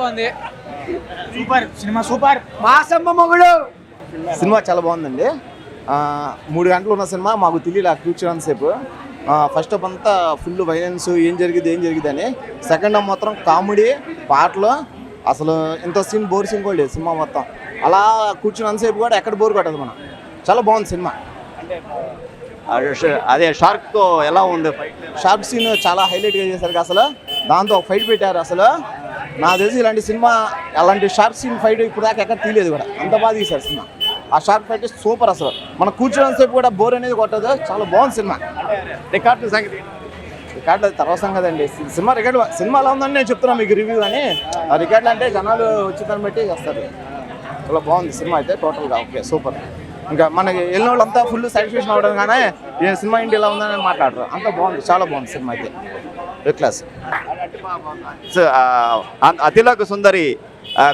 బాగుంది. Super cinema super. Masamma మొగుడు. Cinema చాలా బాగుందండి. ఆ, మూడు గంటలు ఉన్న సినిమా మాకు తెలియలే కూర్చున్నంత సేపు ఫస్ట్ హాఫ్ అంతా ఫుల్ వైలెన్స్ ఏం జరిగింది ఏం జరిగింది అని. సెకండ్ హాఫ్ మాత్రం కామెడీ పాటలు. అసలు ఇంత సీన్ బోర్ సీన్ కూడా లేదు సినిమా మొత్తం. అలా కూర్చున్నంత సేపు కూడా ఎక్కడ బోర్ కొట్టదు మనం. చాలా బాగుంది సినిమా. అదే షార్క్తో ఎలా ఉంది షార్ప్ సీన్ చాలా హైలైట్గా చేశారు అసలు. దాంతో ఫైట్ పెట్టారు అసలు. నాకు తెలిసి ఇలాంటి సినిమా అలాంటి షార్ప్ సీన్ ఫైట్ ఇప్పుడు దాకా ఎక్కడ తీయలేదు కూడా. అంత బాగా తీశారు సినిమా. ఆ షార్ప్ ఫైట్ సూపర్ అసలు. మనం కూర్చున్నంత సేపు కూడా బోర్ అనేది కొట్టదు. చాలా బాగుంది సినిమా. రికార్డు సంగతి రికార్డు తర్వాత అండి సినిమా రికార్డు సినిమా ఎలా ఉందని నేను చెప్తున్నాను మీకు రివ్యూ అని. ఆ రికార్డులు అంటే జనాలు వచ్చేదాన్ని బట్టి చేస్తారు. చాలా బాగుంది సినిమా అయితే టోటల్గా ఓకే సూపర్. ఇంకా మనకి వెళ్ళిన వాళ్ళంతా ఫుల్ సాటిస్ఫాక్షన్ అవ్వడం కానీ ఏ సినిమా ఇంటి ఎలా ఉందని మాట్లాడరు. అంత బాగుంది చాలా బాగుంది సినిమా అయితే. క్లాస్ అతిలోక సుందరి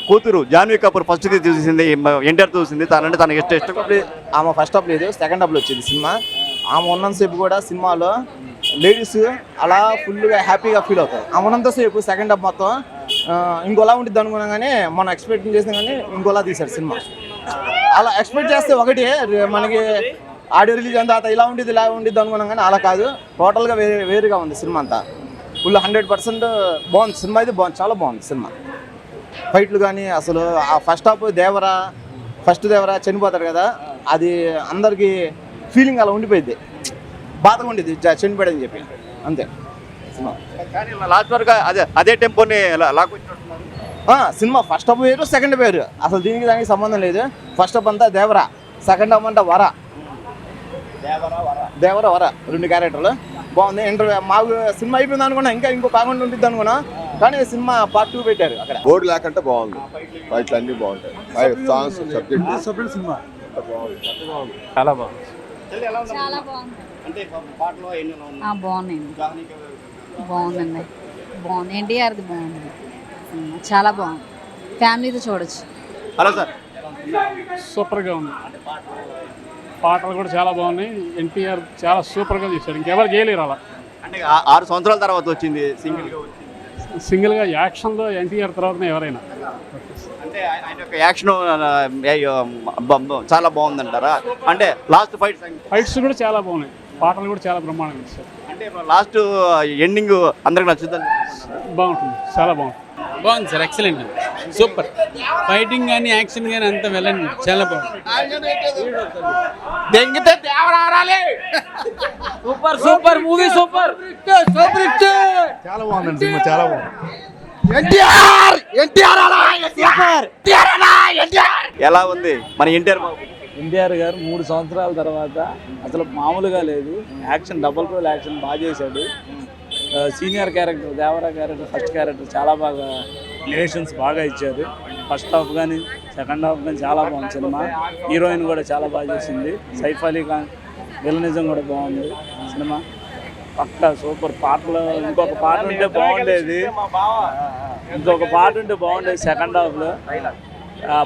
కూతురు జాన్వీ కపూర్ ఫస్ట్ చూసింది ఎన్టీఆర్ చూసింది. తనంటే తనకి ఇష్టం ఇష్టం. ఆమె ఫస్ట్ హాఫ్ లేదు సెకండ్ హాఫ్లో వచ్చింది సినిమా. ఆమె ఉన్నంతసేపు కూడా సినిమాలో లేడీస్ అలా ఫుల్గా హ్యాపీగా ఫీల్ అవుతాయి ఆమె ఉన్నంతసేపు సెకండ్ హాఫ్ మొత్తం ఇంకోలా ఉంటుంది అనుకున్నాం కానీ మనం ఎక్స్పెక్ట్ చేసినా కానీ ఇంకోలా తీశారు సినిమా. అలా ఎక్స్పెక్ట్ చేస్తే ఒకటి మనకి ఆడియో రిలీజ్ అంతా ఇలా ఉండేది ఇలా ఉండేది అనుకున్నాం కానీ అలా కాదు. టోటల్గా వేరే వేరుగా ఉంది సినిమా అంతా. ఫుల్ హండ్రెడ్ పర్సెంట్ బాగుంది. సినిమా అయితే బాగుంది. చాలా బాగుంది సినిమా. ఫైట్లు కానీ అసలు ఆ first half Devara first Devara చనిపోతాడు కదా అది అందరికీ ఫీలింగ్ అలా ఉండిపోయింది బాధగా ఉండేది చనిపోయాడని చెప్పి. అంతే. సినిమా. కానీ లాస్ట్ వరకు అదే అదే టెంపోని లాక్కొచ్చినట్టు సినిమా ఫస్ట్ హాఫ్ వేరు సెకండ్ వేరు. అసలు దీనికి దానికి సంబంధం లేదు. ఫస్ట్ హాఫ్ అంతా దేవరా సెకండ్ హాఫ్ అంతా వర. దేవర వర రెండు క్యారెక్టర్లు బాగుంది. ఇంటర్వ్యూ మాకు సినిమా అయిపోయింది అనుకున్నా ఇంకా ఇంకో కాకుండా ఉంటుంది అనుకున్నా. కానీ సినిమా పార్ట్ టూ పెట్టారు అక్కడ. బోర్డు లేకుంటే బాగుంది. ఫైట్లు అన్నీ బాగుంటాయి. సాంగ్స్ సబ్జెక్ట్ సపరేట్ సినిమా. చాలా బాగుంది. చాలా బాగుంది. అంటే పాటలో ఎన్ని ఆ, బాగున్నాయండి. బాగుందండి. బాగుంది. ఎన్టీఆర్ది బాగుంది. సినిమా చాలా బాగుంది. ఫ్యామిలీతో చూడొచ్చు. Hello sir. సూపర్గా ఉంది. పాటలు కూడా చాలా బాగున్నాయి. ఎన్టీఆర్ చాలా సూపర్గా తీశాడు ఇంకెవరు చేయలేరు అలా. అంటే ఆ- ఆరు సంవత్సరాల తర్వాత వచ్చింది సింగిల్గా వచ్చింది. సింగిల్గా యాక్షన్లో ఎన్టీఆర్ తర్వాతనే ఎవరైనా. అంటే ఆయన ఆయన యొక్క యాక్షన్ చాలా బాగుందంటారా? అంటే లాస్ట్ ఫైట్ ఫైట్స్ కూడా చాలా బాగున్నాయి. పాటలు కూడా చాలా బ్రహ్మాండంగా అంటే లాస్ట్ ఎండింగ్ అందరికి నచ్చుతుంది బాగుంటుంది. చాలా బాగుంటుంది. బాగుంది సార్ ఎక్సలెంట్ సూపర్ ఫైటింగ్ కానీ యాక్షన్ కానీ అంత వెళ్ళండి చాలా బాగుంది. దెంగితే దేవరారాలే super super movie super super చాలా బాగుందండి సినిమా చాలా బాగుంది. ఎలా ఉంది మన ఎన్టీఆర్ బాబు? ఎన్టీఆర్ గారు మూడు సంవత్సరాల తర్వాత అసలు మామూలుగా లేదు. యాక్షన్ డబుల్ రోల్ యాక్షన్ బాగా చేశాడు. Senior character Devara character first character చాలా బాగా రిలేషన్స్ బాగా ఇచ్చారు. ఫస్ట్ హాఫ్ కానీ సెకండ్ హాఫ్ కానీ చాలా బాగుంది సినిమా. హీరోయిన్ కూడా చాలా బాగా చేసింది. సైఫ్ అలీ ఖాన్ విలనిజం కూడా బాగుంది సినిమా. పక్కా సూపర్ పాటలు ఇంకొక పాట ఉంటే బాగుండేది. ఇంకొక పాట ఉంటే బాగుండేది సెకండ్ హాఫ్లో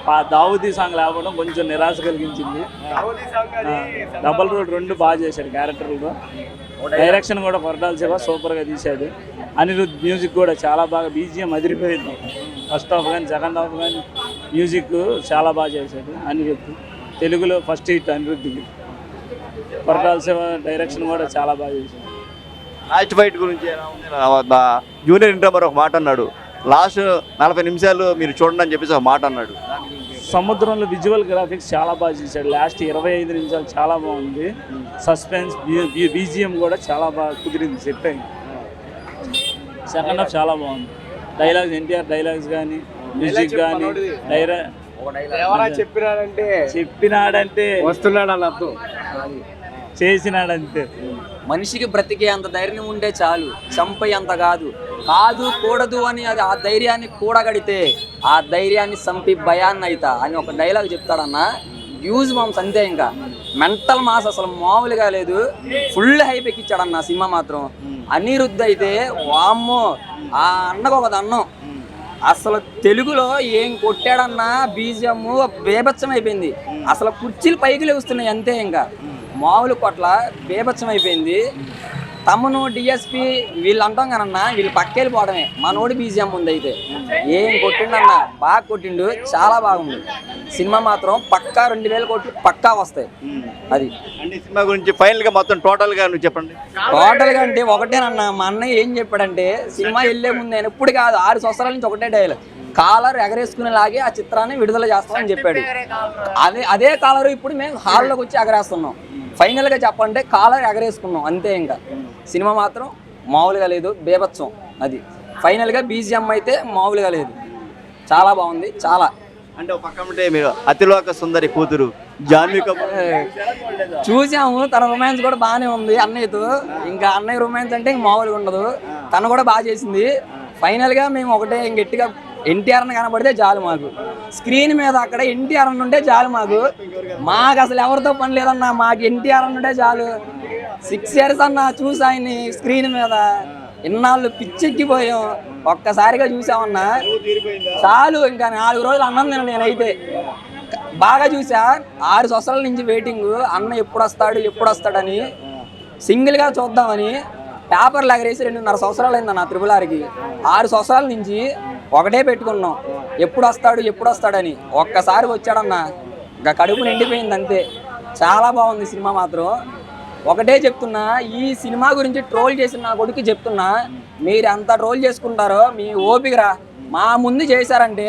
పా- దావుదీ సాంగ్ లేకపోవడం కొంచెం నిరాశ కలిగించింది. డబల్ రోడ్ రెండు బాగా చేశాడు క్యారెక్టర్లో. డైరెక్షన్ కూడా కొరటాల శివ సూపర్గా తీశాడు. అనిరుద్ మ్యూజిక్ కూడా చాలా బాగా బీజిఎం అదిరిపోయింది. ఫస్ట్ హాఫ్ కానీ సెకండ్ హాఫ్ కానీ మ్యూజిక్ చాలా బాగా చేశాడు అనిరుద్. తెలుగులో ఫస్ట్ హిట్ అనిరుద్ధికి కొరటాల శివ డైరెక్షన్ కూడా చాలా బాగా చేశాడు. లాస్ట్ ఫైట్ గురించి జూనియర్ ఇంటర్ ఒక మాట అన్నాడు. లాస్ట్ నలభై నిమిషాలు మీరు చూడండి అని చెప్పేసి ఒక మాట అన్నాడు. సముద్రంలో విజువల్ గ్రాఫిక్స్ చాలా బాగా చేశాడు. లాస్ట్ ఇరవై ఐదు నిమిషాలు చాలా బాగుంది. సస్పెన్స్ బీజిఎం కూడా చాలా బాగా కుదిరింది సెట్ అయింది. సెకండ్ హాఫ్ చాలా బాగుంది. డైలాగ్స్ ఎన్టీఆర్ డైలాగ్స్ కానీ మ్యూజిక్ కానీ డైరా చెప్పినాడంటే? చెప్పినాడంటే? వస్తున్నాడు అర్థం చేసినాడంతే. మనిషికి బ్రతికే అంత ధైర్యం ఉంటే చాలు. చంపే అంత కాదు. కాదు కూడదు అని అది ఆ ధైర్యాన్ని కూడగడితే ఆ ధైర్యాన్ని చంపి భయాన్ని అయితా అని ఒక డైలాగ్ చెప్తాడన్న. యూజ్ మామ్స్ అంతే ఇంకా. మెంటల్ మాస్ అసలు మామూలుగా లేదు. ఫుల్ హైప్ ఎక్కిచ్చాడన్న సినిమా మాత్రం. అనిరుద్ధ అయితే వామ్మో ఆ అన్నకు ఒక దన్నం. అసలు తెలుగులో ఏం కొట్టాడన్నా బీజిఎం బేభత్సం అయిపోయింది అసలు కుర్చీలు పైకి లేస్తున్నాయి అంతే ఇంకా. మామూలు కొట్ల బేభత్సం అయిపోయింది తమ్మును డిఎస్పి వీళ్ళు అంటాం కనన్నా వీళ్ళు పక్కెళ్ళిపోవడమే మనోడి బీజిఎం ఉంది అయితే ఏం కొట్టిండన్న? బాగా కొట్టిండు. చాలా బాగుంది. సినిమా మాత్రం పక్కా రెండు వేల కోట్లు పక్కా వస్తాయి. అది. అంటే సినిమా గురించి ఫైనల్గా మొత్తం టోటల్గా నువ్వు చెప్పండి. టోటల్గా అంటే ఒకటేనన్న మా అన్నయ్య ఏం చెప్పాడంటే సినిమా వెళ్ళే ముందు నేను ఇప్పుడు కాదు ఆరు సంవత్సరాల నుంచి ఒకటే డైలాగ్ కాలర్ ఎగరేసుకునేలాగే ఆ చిత్రాన్ని విడుదల చేస్తామని చెప్పాడు. అదే అదే కాలర్ ఇప్పుడు మేము హాల్లోకి వచ్చి ఎగరేస్తున్నాం. ఫైనల్గా చెప్పంటే కాలర్ ఎగరేసుకున్నాం అంతే ఇంకా. సినిమా మాత్రం మామూలుగా లేదు బేభత్సం అది. ఫైనల్గా బీజిఎం అయితే మామూలుగా లేదు. చాలా బాగుంది చాలా. అంటే ఒక పక్క ఉంటే మీరు అతిలోక సుందరి కూతురు జాన్వీ కపూర్. చూసాము తన రొమాన్స్ కూడా బాగానే ఉంది అన్నయ్యతో. ఇంకా అన్నయ్య రొమాన్స్ అంటే ఇంక మామూలుగా ఉండదు. తను కూడా బాగా చేసింది. ఫైనల్గా మేము ఒకటే ఇంక గట్టిగా ఎన్టీఆర్ అని కనబడితే చాలు మాకు. స్క్రీన్ మీద అక్కడ ఎన్టీఆర్ అని ఉంటే చాలు మాకు. మాకు అసలు ఎవరితో పని లేదన్నా మాకు ఎన్టీఆర్ అని ఉంటే చాలు. సిక్స్ ఇయర్స్ అన్న చూసి ఆయన్ని స్క్రీన్ మీద. ఇన్నాళ్ళు పిచ్చెక్కిపోయాం. ఒక్కసారిగా చూసామన్నా చాలు. ఇంకా నాలుగు రోజులు అన్నం తిన నేనైతే. బాగా చూసా. ఆరు సంవత్సరాల నుంచి వెయిటింగ్ అన్న ఎప్పుడు వస్తాడు ఎప్పుడు వస్తాడని సింగిల్గా చూద్దామని. పేపర్లు ఎగరేసి రెండున్నర సంవత్సరాలు అయింది నా త్రిపులారికి ఆరు సంవత్సరాల నుంచి ఒకటే పెట్టుకున్నాం. ఎప్పుడు వస్తాడు ఎప్పుడు వస్తాడని ఒక్కసారి వచ్చాడన్న ఇంకా కడుపు నిండిపోయింది అంతే. చాలా బాగుంది సినిమా మాత్రం. ఒకటే చెప్తున్నా ఈ సినిమా గురించి ట్రోల్ చేసిన నా కొడుకు చెప్తున్నా మీరు ఎంత ట్రోల్ చేసుకుంటారో మీ ఓపికరా మా ముందు చేశారంటే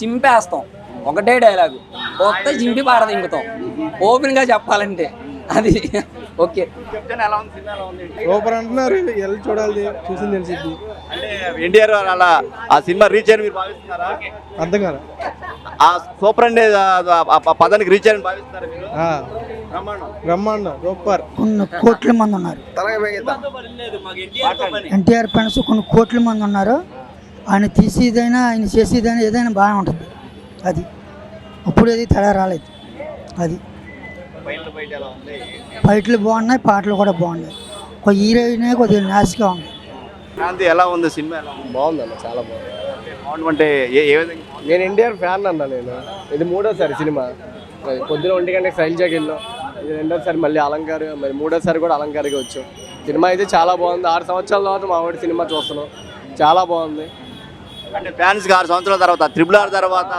చింపేస్తాం. ఒకటే డైలాగు. కొత్త చింపి పారదింగుతాం ఓపెన్గా చెప్పాలంటే. అది ఓకే. సూపర్ అంటున్నారు. వెళ్ళి చూడాలి? చూసింది తెలిసింది అంటే ఎన్టీఆర్ అలా ఆ సినిమా రీచ్ అని మీరు భావిస్తున్నారా? అర్థం కాదు ఆ సూపర్ ఆ పదానికి రీచ్ అని భావిస్తున్నారా మీరు? బ్రహ్మాండం. సూపర్. కొన్ని కోట్ల మంది ఉన్నారు. ఎన్టీఆర్ ఫ్యాన్స్ కొన్ని కోట్ల మంది ఉన్నారు. ఆయన తీసేదైనా ఆయన చేసేదైనా ఏదైనా బాగానే ఉంటుంది. అది. అప్పుడు ఏది తేడా రాలేదు. అది. ఫైట్లు బాగున్నాయి పాటలు కూడా బాగున్నాయి. ఒక హీరోయిన్ కొద్దిగా నాసిగా ఉంది. క్రాంతి ఎలా ఉంది సినిమా? ఎలా ఉంది? బాగుందన్న చాలా బాగుంది. అంటే ఏ ఏ విధంగా నేను ఎన్టీఆర్ ఫ్యాన్ అన్న నేను. ఇది మూడోసారి సినిమా. పొద్దున ఒంటి గంటకి శైలజాకి వెళ్ళాం. ఇది రెండోసారి మళ్ళీ అలంకారు మరి మూడోసారి కూడా అలంకారికి వచ్చాం. సినిమా అయితే చాలా బాగుంది. ఆరు సంవత్సరాల తర్వాత మా వాడి సినిమా చూస్తున్నాం. చాలా బాగుంది. అంటే ఫ్యాన్స్ ఆరు సంవత్సరాల తర్వాత త్రిబుల్ ఆర్ తర్వాత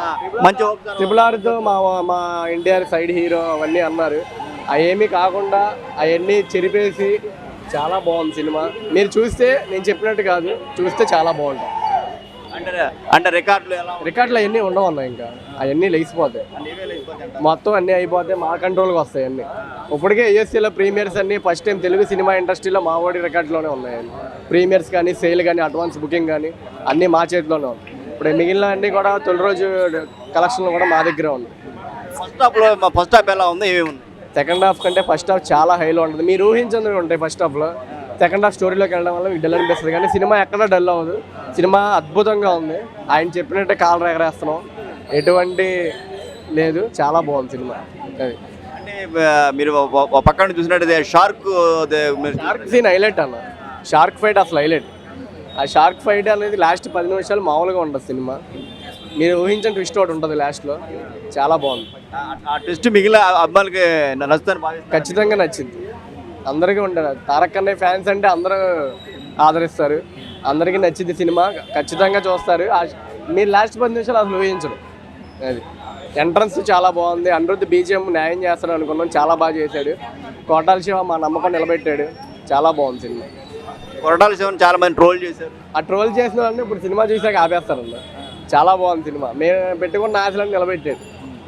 మంచి త్రిపుల్ ఆర్తో మా మా ఎన్టీఆర్ సైడ్ హీరో అవన్నీ అన్నారు. అవేమీ కాకుండా అవన్నీ చెరిపేసి చాలా బాగుంది సినిమా. మీరు చూస్తే నేను చెప్పినట్టు కాదు చూస్తే చాలా బాగుంటుంది. అంటే అంటే రికార్డులు ఎలా ఉన్నాయి? రికార్డులు అవన్నీ ఉండవు అన్న ఇంకా. అవన్నీ లేచిపోతాయి. మొత్తం అన్నీ అయిపోతే మా కంట్రోల్కి వస్తాయి అన్నీ. ఇప్పటికే ఏఎస్సీలో ప్రీమియర్స్ అన్నీ ఫస్ట్ టైం తెలుగు సినిమా ఇండస్ట్రీలో మా ఓడి రికార్డులోనే ఉన్నాయండి ప్రీమియర్స్ కానీ సేల్ కానీ అడ్వాన్స్ బుకింగ్ కానీ అన్నీ మా చేతిలోనే ఉంది ఇప్పుడు మిగిలిన అన్నీ కూడా తొలి రోజు కలెక్షన్లు కూడా మా దగ్గరే ఉంది ఫస్ట్ హాఫ్లో ఫస్ట్ హాఫ్ ఎలా ఉంది? ఏమేమి ఉంది సెకండ్ హాఫ్ కంటే ఫస్ట్ హాఫ్ చాలా హైలో ఉంటుంది. మీరు ఊహించని ఉంటాయి ఫస్ట్ హాఫ్లో సెకండ్ హాఫ్ స్టోరీలోకి వెళ్ళడం వల్ల మీకు డల్ అనిపిస్తుంది. కానీ సినిమా ఎక్కడ డల్ అవ్వదు. సినిమా అద్భుతంగా ఉంది. ఆయన చెప్పినట్టే కాలు ఎగరేస్తున్నాం ఎటువంటి లేదు. చాలా బాగుంది సినిమా. అది. అంటే మీరు పక్కన చూసినట్టయితే షార్క్ షార్క్ సీన్ హైలైట్ అన్న. షార్క్ ఫైట్ అసలు హైలైట్. ఆ షార్క్ ఫైట్ అనేది లాస్ట్ పది నిమిషాలు మామూలుగా ఉంటుంది సినిమా. మీరు ఊహించిన ట్విస్ట్ ఒకటి ఉంటుంది లాస్ట్లో చాలా బాగుంది. ఆ టెస్ట్ మిగిలిన అబ్బాయిలకి నచ్చుతాను ఖచ్చితంగా నచ్చింది. అందరికీ ఉంటుంది తారక్ అన్నయ్య ఫ్యాన్స్ అంటే అందరూ ఆదరిస్తారు. అందరికీ నచ్చింది సినిమా. ఖచ్చితంగా చూస్తారు. మీరు లాస్ట్ పది నిమిషాలు అసలు ఊహించరు. అది ఎంట్రన్స్ చాలా బాగుంది. అనిరుద్ధ్ బీజిఎం న్యాయం చేస్తాడు అనుకున్నాం. చాలా బాగా చేశాడు. కోటాల శివ మా నమ్మకం నిలబెట్టాడు. చాలా బాగుంది సినిమా. కొరటాల శివన్ చాలా మంది ట్రోల్ చేశారు. ఆ ట్రోల్ చేసిన వాళ్ళని ఇప్పుడు సినిమా చూసాక ఆపేస్తారన్న చాలా బాగుంది సినిమా. మేము పెట్టుకున్న ఆశలను నిలబెట్టాడు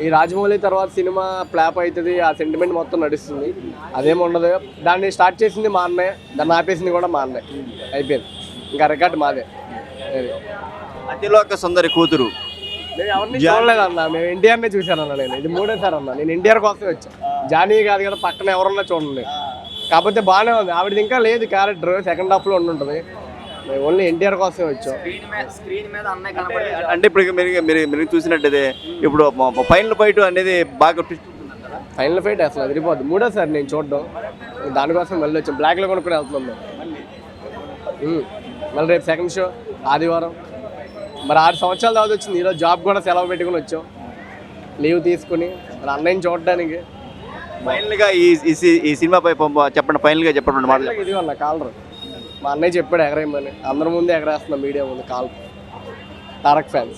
ఈ రాజమౌళి తర్వాత సినిమా ఫ్లాప్ అవుతుంది ఆ సెంటిమెంట్ మొత్తం నడుస్తుంది. అదేం ఉండదు. దాన్ని స్టార్ట్ చేసింది మా అన్నయ్య దాన్ని ఆపేసింది కూడా మా అన్నయ్య. అయిపోయింది. ఇంకా రికార్డ్ మాదే. అతిలోక సుందరి కూతురు. మేము ఎవరిని చూడలేదన్న మేము ఎన్టీఆర్నే చూశానన్న నేను. ఇది మూడోసారి అన్న. నేను ఎన్టీఆర్ కోసమే వచ్చా. జానీ కాదు కదా పక్కన ఎవరన్నా చూడండి. కాకపోతే బాగానే ఉంది. ఆవిడది ఇంకా లేదు క్యారెక్టర్ సెకండ్ హాఫ్లో ఉండుంటుంది. మేము ఓన్లీ ఎన్టీఆర్ కోసమే వచ్చాం. స్క్రీన్ మీద అన్నయ్య అంటే ఇప్పుడు మీరు మీరు మీరు చూసినట్టయితే ఇప్పుడు ఫైనల్ ఫైట్ అనేది బాగా ట్విస్ట్ ఫైనల్ ఫైట్ అసలు అదిరిపోద్ది మూడోసారి నేను చూడడం. దానికోసం మళ్ళీ వచ్చాం. బ్లాక్లో కొనుక్కుని వెళ్తున్నాం మేము. మళ్ళీ? రేపు సెకండ్ షో ఆదివారం. మరి ఆరు సంవత్సరాల తర్వాత వచ్చింది. ఈరోజు జాబ్ కూడా సెలవు పెట్టుకుని వచ్చాం. లీవ్ తీసుకుని మరి అన్నయ్యని చూడడానికి. ఫైనల్గా ఈ ఈ సి- ఈ సినిమాపై పంప- చెప్పండి ఫైనల్గా చెప్పండి ఇది అన్న కాలరు. మా అన్నయ్య చెప్పాడు ఎగరేయమని. అందరి ముందు ఎగరేస్తున్నాం మీడియా ముందు కాల్. తారక్ ఫ్యాన్స్.